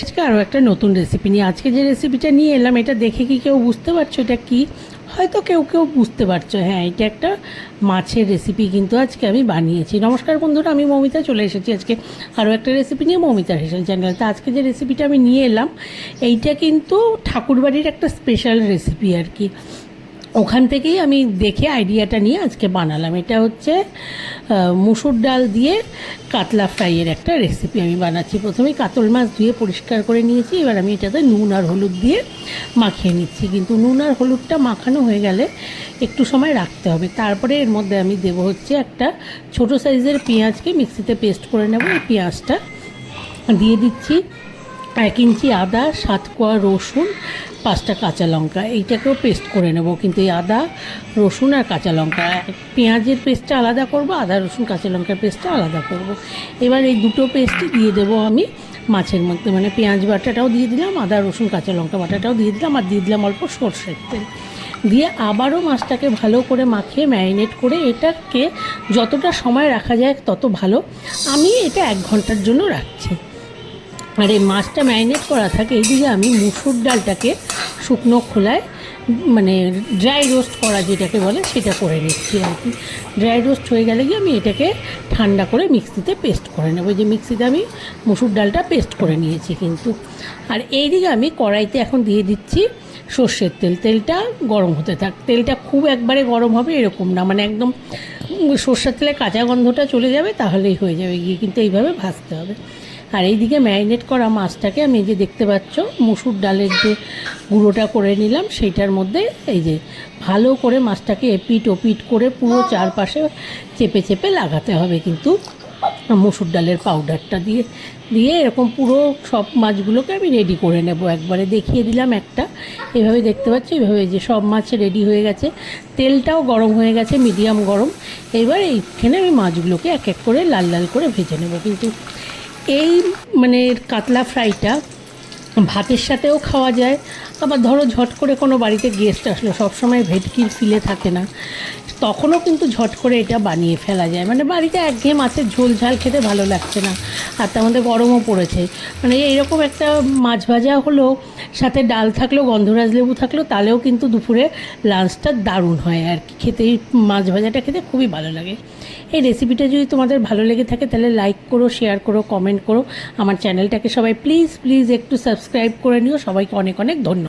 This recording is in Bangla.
আজকে আরও একটা নতুন রেসিপি নিয়ে, আজকে যে রেসিপিটা নিয়ে এলাম, এটা দেখে কি কেউ বুঝতে পারছ? এটা কি? হয়তো কেউ কেউ বুঝতে পারছ। হ্যাঁ এটা একটা মাছের রেসিপি কিন্তু আজকে আমি বানিয়েছি। নমস্কার বন্ধুরা, আমি মমিতা চলে এসেছি আজকে আরও একটা রেসিপি নিয়ে মমিতা হেসেন চ্যানেল তো আজকে যে রেসিপিটা আমি নিয়ে এলাম, এইটা কিন্তু ঠাকুরবাড়ির একটা স্পেশাল রেসিপি আর কি। ওখান থেকেই আমি দেখে আইডিয়াটা নিয়ে আজকে বানালাম। এটা হচ্ছে মুসুর ডাল দিয়ে কাতলা ফ্রাইয়ের একটা রেসিপি আমি বানাচ্ছি। প্রথমেই কাতল মাছ ধুয়ে পরিষ্কার করে নিয়েছি, এবার আমি এটাতে নুন আর হলুদ দিয়ে মাখিয়ে নিচ্ছি। কিন্তু নুন আর হলুদটা মাখানো হয়ে গেলে একটু সময় রাখতে হবে। তারপরে এর মধ্যে আমি দেবো হচ্ছে একটা ছোট সাইজের পেঁয়াজকে মিক্সিতে পেস্ট করে নেব। এই পেঁয়াজটা দিয়ে দিচ্ছি এক ইঞ্চি আদা, সাত কোয়া রসুন, পাঁচটা কাঁচা লঙ্কা। এইটাকেও পেস্ট করে নেব, কিন্তু এই আদা, রসুন আর কাঁচা লঙ্কা। পেঁয়াজের পেস্টটা আলাদা করব, আদা, রসুন, কাঁচা লঙ্কার পেস্টটা আলাদা করব। এবার এই দুটো পেস্টই দিয়ে দেবো আমি মাছের মধ্যে। মানে পেঁয়াজ বাটাটাও দিয়ে দিলাম, আদা, রসুন, কাঁচা লঙ্কা বাটাটাও দিয়ে দিলাম, আর দিয়ে দিলাম অল্প সর্ষের তেল। দিয়ে আবারও মাছটাকে ভালো করে মাখিয়ে ম্যারিনেট করে এটাকে যতটা সময় রাখা যায় তত ভালো। আমি এটা এক ঘণ্টার জন্য রাখছি। আর এই মাছটা ম্যারিনেট করা থাকে এইদিকে আমি মুসুর ডালটাকে শুকনো খোলায় মানে ড্রাই রোস্ট করা যেটাকে বলে সেটা করে নিচ্ছি আর কি। ড্রাই রোস্ট হয়ে গেলে গিয়ে আমি এটাকে ঠান্ডা করে মিক্সিতে পেস্ট করে নেব। যে মিক্সিতে আমি মুসুর ডালটা পেস্ট করে নিয়েছি কিন্তু। আর এইদিকে আমি কড়াইতে এখন দিয়ে দিচ্ছি সর্ষের তেল। তেলটা গরম হতে থাক, তেলটা খুব একবারে গরম হবে এরকম না মানে একদম সর্ষের তেলে কাঁচা গন্ধটা চলে যাবে তাহলেই হয়ে যাবে গিয়ে, কিন্তু এইভাবে ভাজতে হবে। আর এইদিকে ম্যারিনেট করা মাছটাকে আমি এই যে দেখতে পাচ্ছ, মুসুর ডালের যে গুঁড়োটা করে নিলাম, সেইটার মধ্যে এই যে ভালো করে মাছটাকে এপিট ওপিট করে পুরো চারপাশে চেপে চেপে লাগাতে হবে কিন্তু মুসুর ডালের পাউডারটা দিয়ে দিয়ে এরকম পুরো সব মাছগুলোকে আমি রেডি করে নেব। একবারে দেখিয়ে দিলাম একটা। এভাবে দেখতে পাচ্ছি, এভাবে যে সব মাছ রেডি হয়ে গেছে। তেলটাও গরম হয়ে গেছে মিডিয়াম গরম। এবার এইখানে আমি মাছগুলোকে এক এক করে লাল লাল করে ভেজে নেব। কিন্তু এই মানে কাতলা ফ্রাইটা ভাতের সাথেও খাওয়া যায়। আবার ধরো ঝট করে কোনো বাড়িতে গেস্ট আসলো, সবসময় ভেটকির ফিলে থাকে না। তখনও কিন্তু ঝট করে এটা বানিয়ে ফেলা যায়। মানে বাড়িতে একঘেয়ে মাছের ঝোল ঝাল খেতে ভালো লাগছে না। আর তার মধ্যে গরমও পড়েছে। মানে এইরকম একটা মাছ ভাজা হলো সাথে ডাল থাকলেও, গন্ধরাজ লেবু থাকলেও, তাহলেও কিন্তু দুপুরে লাঞ্চটা দারুণ হয় আর কি। খেতে, মাছ ভাজাটা খেতে খুবই ভালো লাগে। এই রেসিপিটা যদি তোমাদের ভালো লেগে থাকে, তাহলে লাইক করো শেয়ার করো কমেন্ট করো। আমার চ্যানেলটাকে সবাই প্লিজ প্লিজ একটু সাবস্ক্রাইব করে নিও। সবাইকে অনেক অনেক ধন্যবাদ।